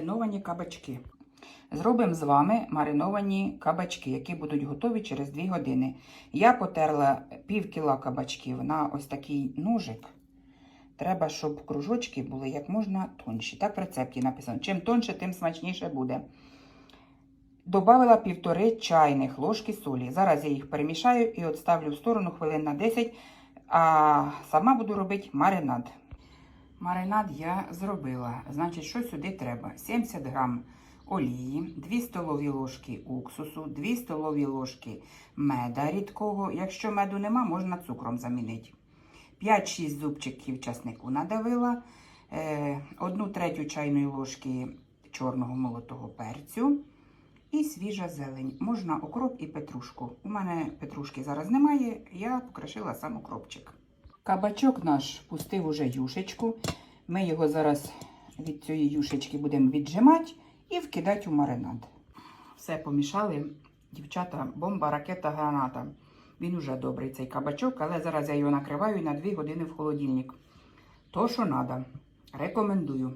мариновані кабачки. Зробимо з вами мариновані кабачки, які будуть готові через 2 години. Я потерла пів кіла кабачків на ось такий ножик. Треба, щоб кружочки були як можна тонші. Так в рецепті написано. Чим тонше, тим смачніше буде. Добавила півтори чайних ложки солі. Зараз я їх перемішаю і відставлю в сторону хвилин на 10, а сама буду робити маринад. Маринад я зробила. Значить, що сюди треба? 70 грам олії, 2 столові ложки уксусу, 2 столові ложки меда рідкого. Якщо меду нема, можна цукром замінити. 5-6 зубчиків часнику надавила, е, 1 третю чайної ложки чорного молотого перцю і свіжа зелень. Можна окроп і петрушку. У мене петрушки зараз немає, я покришила сам окропчик. Кабачок наш пустив уже юшечку. Ми його зараз від цієї юшечки будемо віджимати і вкидати у маринад. Все помішали. Дівчата, бомба, ракета, граната. Він уже добрий цей кабачок, але зараз я його накриваю на 2 години в холодильник. То, що треба. Рекомендую.